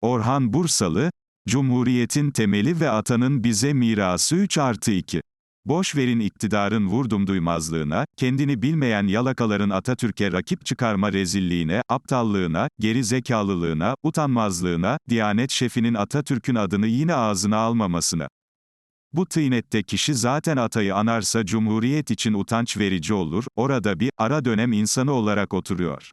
Orhan Bursalı, Cumhuriyetin temeli ve atanın bize mirası 3 artı 2. Boş verin iktidarın vurdum duymazlığına, kendini bilmeyen yalakaların Atatürk'e rakip çıkarma rezilliğine, aptallığına, geri zekalılığına, utanmazlığına, Diyanet şefinin Atatürk'ün adını yine ağzına almamasına. Bu tıynette kişi zaten atayı anarsa Cumhuriyet için utanç verici olur, orada bir, ara dönem insanı olarak oturuyor.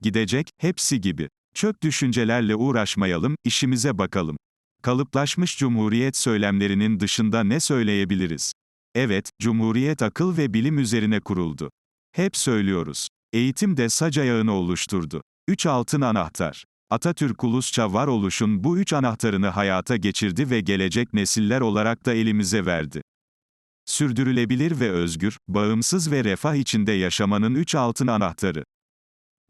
Gidecek, hepsi gibi. Çöp düşüncelerle uğraşmayalım, işimize bakalım. Kalıplaşmış Cumhuriyet söylemlerinin dışında ne söyleyebiliriz? Evet, Cumhuriyet akıl ve bilim üzerine kuruldu. Hep söylüyoruz. Eğitim de sac ayağını oluşturdu. Üç altın anahtar. Atatürk ulusça varoluşun bu üç anahtarını hayata geçirdi ve gelecek nesiller olarak da elimize verdi. Sürdürülebilir ve özgür, bağımsız ve refah içinde yaşamanın üç altın anahtarı.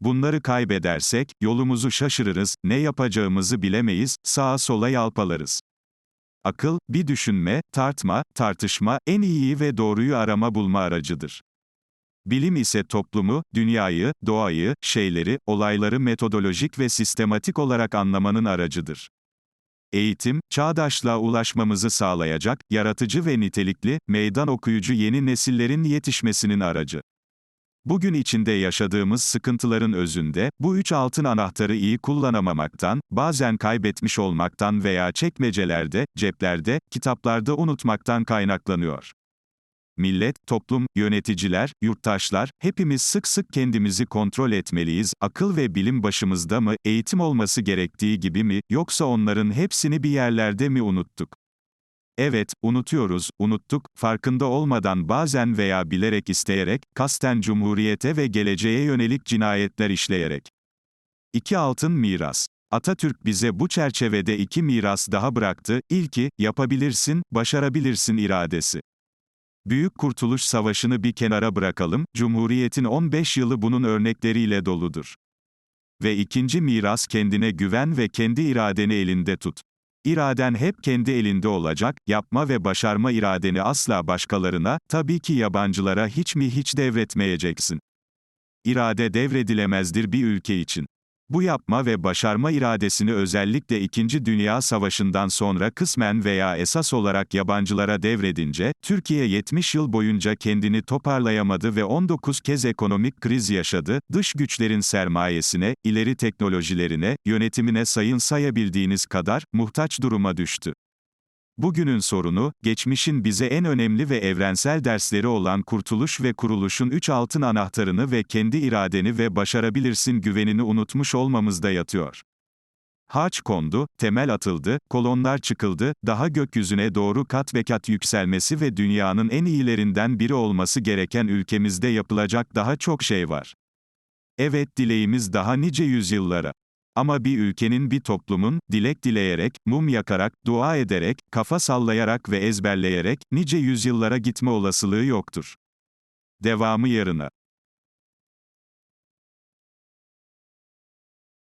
Bunları kaybedersek, yolumuzu şaşırırız, ne yapacağımızı bilemeyiz, sağa sola yalpalarız. Akıl, bir düşünme, tartma, tartışma, en iyiyi ve doğruyu arama bulma aracıdır. Bilim ise toplumu, dünyayı, doğayı, şeyleri, olayları metodolojik ve sistematik olarak anlamanın aracıdır. Eğitim, çağdaşlığa ulaşmamızı sağlayacak, yaratıcı ve nitelikli, meydan okuyucu yeni nesillerin yetişmesinin aracı. Bugün içinde yaşadığımız sıkıntıların özünde, bu üç altın anahtarı iyi kullanamamaktan, bazen kaybetmiş olmaktan veya çekmecelerde, ceplerde, kitaplarda unutmaktan kaynaklanıyor. Millet, toplum, yöneticiler, yurttaşlar, hepimiz sık sık kendimizi kontrol etmeliyiz, akıl ve bilim başımızda mı, eğitim olması gerektiği gibi mi, yoksa onların hepsini bir yerlerde mi unuttuk? Evet, unutuyoruz, unuttuk, farkında olmadan bazen veya bilerek isteyerek, kasten cumhuriyete ve geleceğe yönelik cinayetler işleyerek. İki altın miras. Atatürk bize bu çerçevede iki miras daha bıraktı, İlki, yapabilirsin, başarabilirsin iradesi. Büyük Kurtuluş Savaşı'nı bir kenara bırakalım, Cumhuriyet'in 15 yılı bunun örnekleriyle doludur. Ve ikinci miras kendine güven ve kendi iradeni elinde tut. İraden hep kendi elinde olacak, yapma ve başarma iradeni asla başkalarına, tabii ki yabancılara hiç mi hiç devretmeyeceksin. İrade devredilemezdir bir ülke için. Bu yapma ve başarma iradesini özellikle İkinci Dünya Savaşı'ndan sonra kısmen veya esas olarak yabancılara devredince, Türkiye 70 yıl boyunca kendini toparlayamadı ve 19 kez ekonomik kriz yaşadı, dış güçlerin sermayesine, ileri teknolojilerine, yönetimine sayın sayabildiğiniz kadar, muhtaç duruma düştü. Bugünün sorunu, geçmişin bize en önemli ve evrensel dersleri olan kurtuluş ve kuruluşun üç altın anahtarını ve kendi iradeni ve başarabilirsin güvenini unutmuş olmamızda yatıyor. Haç kondu, temel atıldı, kolonlar çıkıldı, daha gökyüzüne doğru kat ve kat yükselmesi ve dünyanın en iyilerinden biri olması gereken ülkemizde yapılacak daha çok şey var. Evet dileğimiz daha nice yüzyıllara. Ama bir ülkenin bir toplumun, dilek dileyerek, mum yakarak, dua ederek, kafa sallayarak ve ezberleyerek, nice yüzyıllara gitme olasılığı yoktur. Devamı yarına.